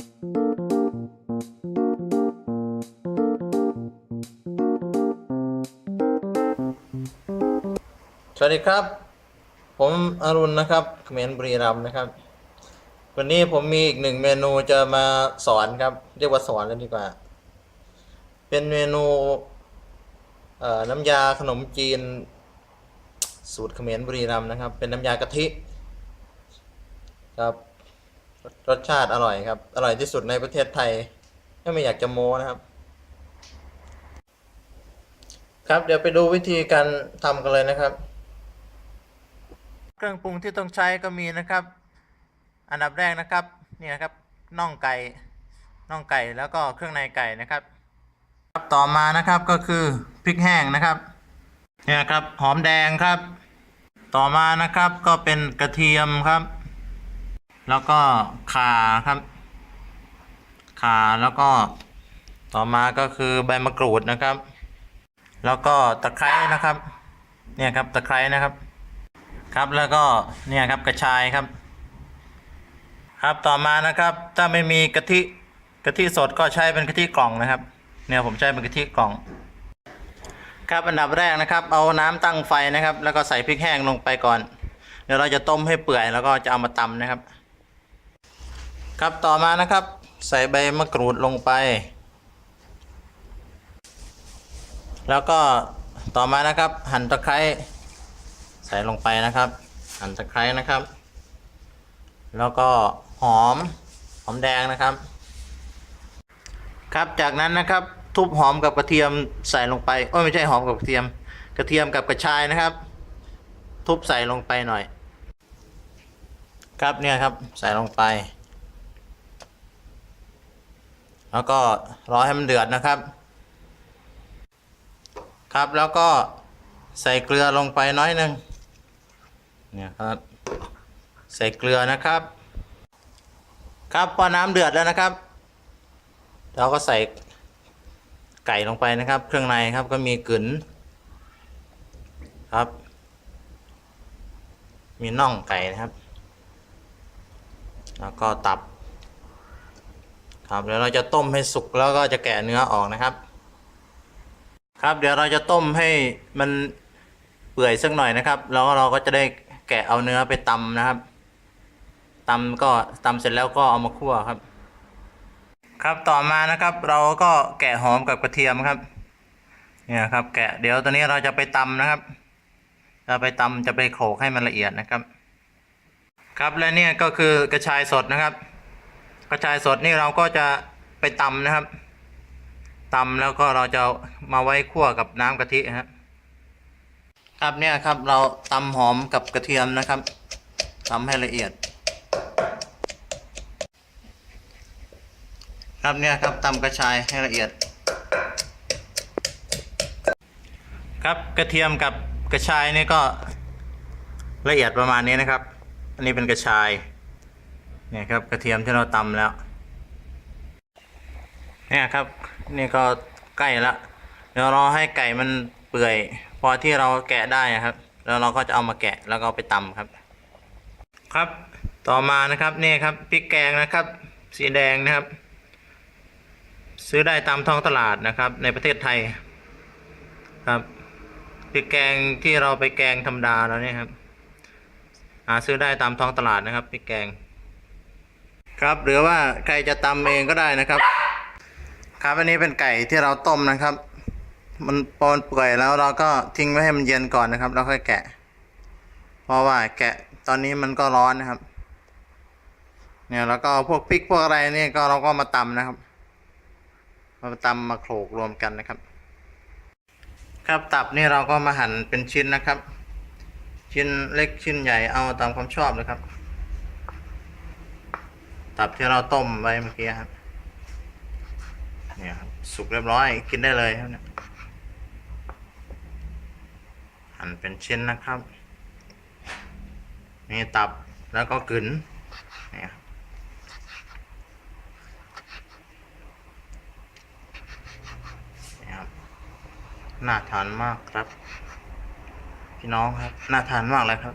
สวัสดีครับ ผมอรุณนะครับเขมรบรีรัมนะครับ วันนี้ผมมีอีกหนึ่งเมนูจะมาสอนครับ เรียกว่าสอนแล้วดีกว่า เป็นเมนูน้ำยาขนมจีน สูตรเขมรบุรีรัมย์นะครับ เป็นน้ำยากะทิครับ รสชาติอร่อยครับ อร่อยที่สุดในประเทศไทยไม่อยากจะโม้นะครับ ครับเดี๋ยวไปดูวิธีการทำกันเลยนะครับ เครื่องปรุงที่ต้องใช้ก็มีนะครับ อันดับแรกนะครับนี่นะครับน่องไก่น่องไก่แล้วก็เครื่องในไก่นะครับครับต่อมานะครับก็คือพริกแห้งนะครับเนี่ยครับหอมแดงครับ ต่อมานะครับก็เป็นกระเทียมครับ แล้วก็ขาครับขาแล้วก็ต่อมาก็คือใบมะกรูดนะครับ แล้วก็ตะไคร้นะครับ เนี่ยครับตะไคร้นะครับ ครับแล้วก็เนี่ยครับกระชายครับ ครับต่อมานะครับ ถ้าไม่มีกะทิกะทิสดก็ใช้เป็นกะทิกล่องนะครับ เนี่ยผมใช้เป็นกะทิกล่อง ครับอันดับแรกนะครับ เอาน้ำตั้งไฟนะครับ แล้วก็ใส่พริกแห้งลงไปก่อน เดี๋ยวเราจะต้มให้เปื่อยแล้วก็จะเอามาตำนะครับ ครับต่อมานะครับ ใส่ใบมะกรูดลงไป แล้วก็ต่อมานะครับ หั่นตะไคร้ใส่ลงไปนะครับ หั่นตะไคร้นะครับ แล้วก็หอมหอมแดงนะครับ ครับจากนั้นนะครับทุบหอมกับกระเทียมใส่ลงไปโอ้ไม่ใช่หอมกับกระเทียม กระเทียมกับกระชายนะครับ ทุบใส่ลงไปหน่อย ครับเนี่ยครับใส่ลงไป แล้วก็รอให้มันเดือดนะครับ ครับแล้วก็ใส่เกลือลงไปน้อยหนึ่งเนี่ยครับ ใส่เกลือนะครับ ครับพอน้ำเดือดแล้วนะครับ เราก็ใส่ไก่ลงไปนะครับ เครื่องในครับก็มีกึ๋นครับ มีน่องไก่นะครับ แล้วก็ตับ ครับเดี๋ยวเราจะต้มให้สุกแล้วก็จะแกะเนื้อออกนะครับ ครับเดี๋ยวเราจะต้มให้มันเปื่อยสักหน่อยนะครับ แล้วเราก็จะได้แกะเอาเนื้อไปตำนะครับตำก็ตำเสร็จแล้วก็เอามาคั่วครับ ครับต่อมานะครับ เราก็แกะหอมกับกระเทียมครับ เนี่ยครับ แกะเดี๋ยวตอนนี้เราจะไปตำนะครับจะไปตำจะไปโขลกให้มันละเอียดนะครับ ครับและเนี่ยก็คือกระชายสดนะครับ กระชายสดนี่เราก็จะไปตำนะครับตำแล้วก็เราจะมาไว้คั่วกับน้ำกะทิครับครับเนี่ยครับเราตำหอมกับกระเทียมนะครับตำให้ละเอียด ครับเนี่ยครับตำกระชายให้ละเอียด ครับกระเทียมกับกระชายนี่ก็ละเอียดประมาณนี้นะครับ อันนี้เป็นกระชาย เนี่ยครับกระเทียมที่เราตำแล้ว เนี่ยครับ นี่ก็ใกล้ละเดี๋ยวรอให้ไก่มันเปื่อย พอที่เราแกะได้นะครับ แล้วเราก็จะเอามาแกะแล้วก็เอาไปตำครับ ครับ ต่อมานะครับนี่ครับพริกแกงนะครับ สีแดงนะครับ ซื้อได้ตามท้องตลาดนะครับ ในประเทศไทยครับพริกแกงที่เราไปแกงธรรมดาแล้วเนี่ยครับหาซื้อได้ตามท้องตลาดนะครับพริกแกง ครับ หรือว่าใครจะตำเองก็ได้นะครับ ครับอันนี้เป็นไก่ที่เราต้มนะครับ มันพอนเปื่อยแล้วเราก็ทิ้งไว้ให้มันเย็นก่อนนะครับแล้วค่อยแกะ เพราะว่าแกะตอนนี้มันก็ร้อนนะครับ เนี่ยแล้วก็พวกพริกพวกอะไรนี่ก็เราก็มาตำนะครับมาตำมาโขลกรวมกันนะครับ ครับตับนี่เราก็มาหั่นเป็นชิ้นนะครับ ชิ้นเล็กชิ้นใหญ่เอาตามความชอบเลยครับ ตับที่เราต้มไว้เมื่อกี้ครับเนี่ยครับสุกเรียบร้อยกินได้เลยครับเนี่ยหั่นเป็นชิ้นนะครับนี่ตับแล้วก็กึ๋นเนี่ยนะครับน่าทานมากครับ พี่น้องครับน่าทานมากเลยครับ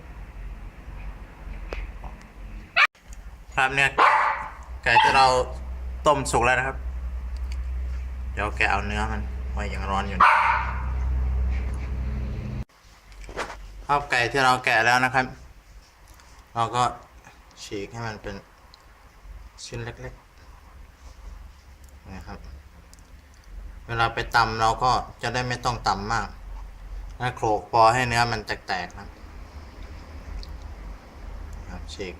ครับเนี่ย ไก่ที่เราต้มสุกแล้วนะครับ เดี๋ยวแกเอาเนื้อมันไว้ยังร้อนอยู่ข้าวไก่ที่เราแกะแล้วนะครับ เราก็ฉีกให้มันเป็นชิ้นเล็กๆนะครับ เวลาไปตำเราก็จะได้ไม่ต้องตำมากนะโขลกพอให้เนื้อมันแตกๆนะ ครับฉีก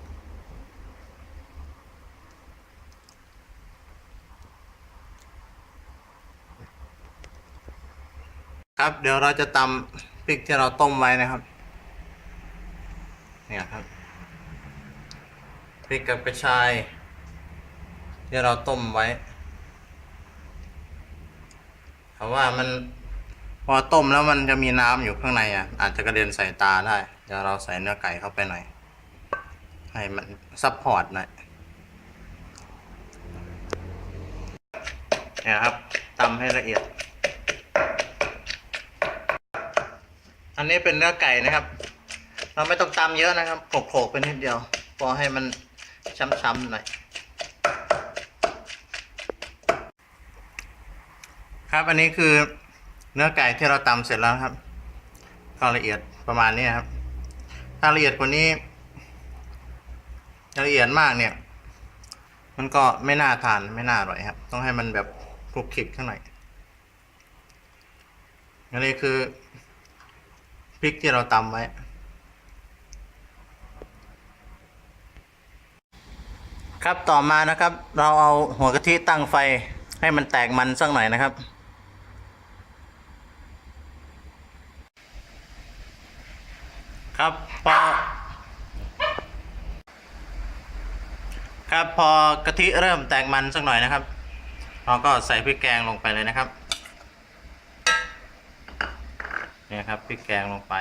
ครับ เดี๋ยวเราจะตำพริกที่เราต้มไว้นะครับ เนี่ยครับพริกกับกระชายที่เราต้มไว้เพราะว่ามันพอต้มแล้วมันจะมีน้ำอยู่ข้างในอะ อาจจะกระเด็นใส่ตาได้ เดี๋ยวเราใส่เนื้อไก่เข้าไปหน่อย ให้มันซับพอร์ตหน่อยเนี่ยครับตำให้ละเอียด อันนี้เป็นเนื้อไก่นะครับ เราไม่ต้องตำเยอะนะครับโขลกๆไปนิดเดียว พอให้มันช้ำๆหน่อย ครับอันนี้คือเนื้อไก่ที่เราตำเสร็จแล้วครับก็ละเอียดประมาณนี้ครับ ถ้าละเอียดกว่านี้ละเอียดมากเนี่ย มันก็ไม่น่าทานไม่น่าอร่อยครับ ต้องให้มันแบบคลุกคลิกข้างในอันนี้คือ ริกที่เราตำไว้ ครับต่อมานะครับ เราเอาหัวกะทิตั้งไฟให้มันแตกมันสักหน่อยนะครับ ครับพอครับพอกะทิเริ่มแตกมันสักหน่อยนะครับ เราก็ใส่พริกแกงลงไปเลยนะครับ เนี่ยครับพริกแกงลงไป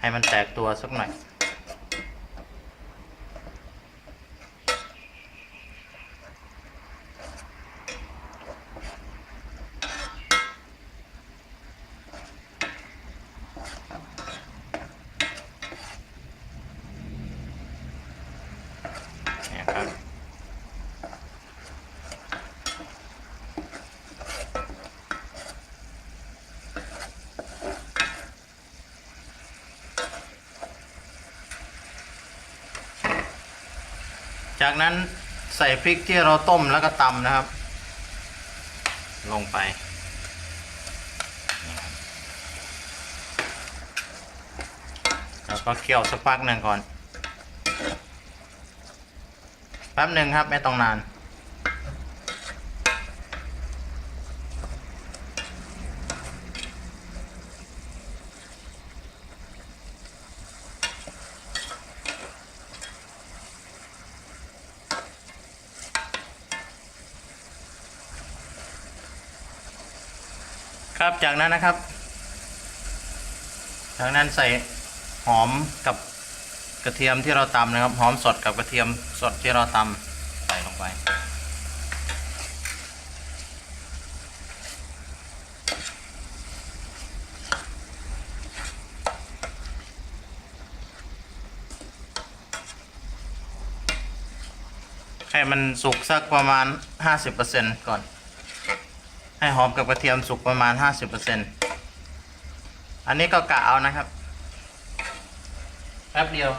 ให้มันแตกตัวสักหน่อยเนี่ยครับ จากนั้นใส่พริกที่เราต้มแล้วก็ตำนะครับ ลงไป แล้วก็เคี่ยวสักพักหนึ่งก่อน แป๊บหนึ่งครับไม่ต้องนาน ครับจากนั้นนะครับ จากนั้นใส่หอมกับกระเทียมที่เราตำนะครับ หอมสดกับกระเทียมสดที่เราตำใส่ลงไป ให้มันสุกสักประมาณ 50%ก่อน ให้หอมกับกระเทียมสุกประมาณ 50%อันนี้ก็กะเอานะครับ แป๊บเดียว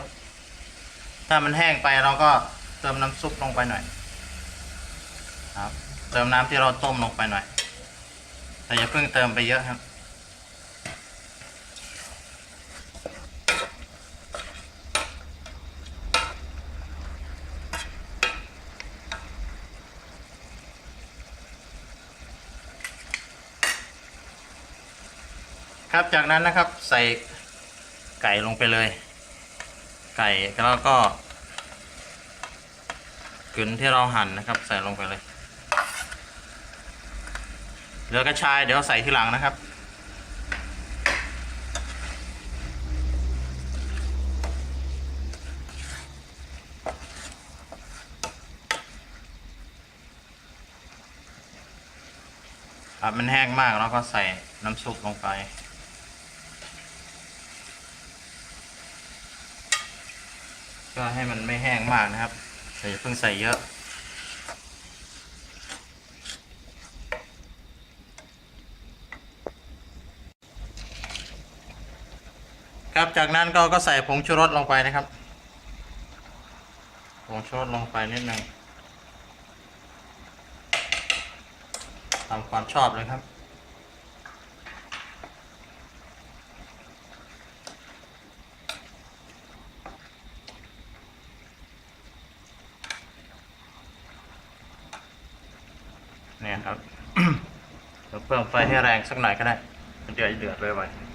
ถ้ามันแห้งไปเราก็เติมน้ำซุปลงไปหน่อย ครับ เติมน้ำที่เราต้มลงไปหน่อย แต่อย่าเพิ่งเติมไปเยอะครับ ครับจากนั้นนะครับใส่ไก่ลงไปเลย ไก่แล้วก็กึนที่เราหั่นนะครับ ใส่ลงไปเลยเหลือกระชายเดี๋ยวใส่ทีหลังนะครับ ครับมันแห้งมากแล้วก็ใส่น้ำซุปลงไป ก็ให้มันไม่แห้งมากนะครับแต่อย่าเพิ่งใส่เยอะ ครับจากนั้นก็ก็ใส่ผงชูรสลงไปนะครับผงชูรสลงไปนิดหนึ่งตามความชอบเลยครับ เนี่ยครับเดี๋ยวเพิ่มไฟให้แรงสักหน่อยก็ได้มันเดือดเดือดเลยไวๆ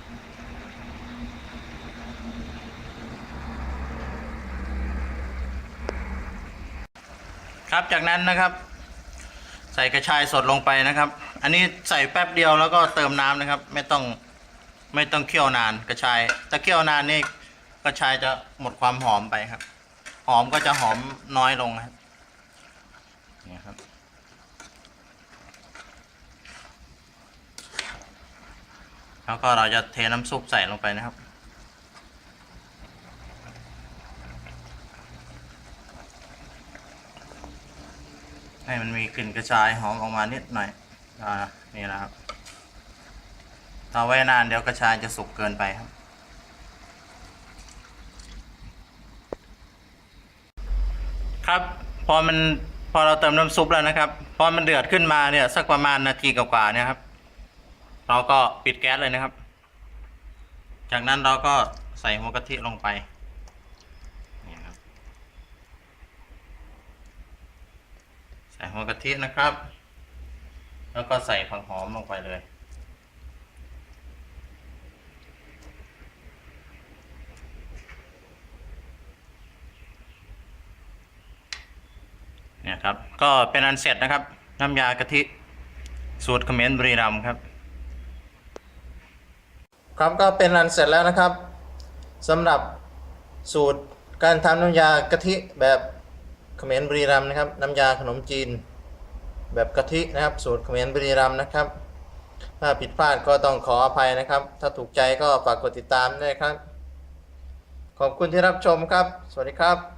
ครับจากนั้นนะครับ ใส่กระชายสดลงไปนะครับ อันนี้ใส่แป๊บเดียวแล้วก็เติมน้ำนะครับ ไม่ต้องไม่ต้องเคี่ยวนานกระชายถ้าเคี่ยวนานนี่กระชายจะหมดความหอมไปครับ หอมก็จะหอมน้อยลงครับนี่ครับ แล้วก็เราจะเทน้ำซุปใส่ลงไปนะครับ ให้มันมีกลิ่นกระชายหอมออกมานิดหน่อย อ่า นี่นะครับถ้าไว้นานเดี๋ยวกระชายจะสุกเกินไปครับ ครับพอมันพอเราเติมน้ำซุปแล้วนะครับ พอมันเดือดขึ้นมาเนี่ยสักประมาณนาทีกว่าๆเนี่ยครับ เราก็ปิดแก๊สเลยนะครับ จากนั้นเราก็ใส่หัวกะทิลงไปนี่ครับใส่หัวกะทินะครับ แล้วก็ใส่ผักหอมลงไปเลยเนี่ยครับ ก็เป็นอันเสร็จนะครับ น้ำยากะทิสูตรเขมรบุรีรัมย์ครับ ครับก็เป็นอันเสร็จแล้วนะครับสำหรับสูตรการทำน้ำยากะทิแบบเขมรบุรีรัมย์นะครับ น้ำยาขนมจีน แบบกะทินะครับ สูตรเขมรบุรีรัมย์นะครับ ถ้าผิดพลาดก็ต้องขออภัยนะครับ ถ้าถูกใจก็ฝากกดติดตามด้วยครับ ขอบคุณที่รับชมครับ สวัสดีครับ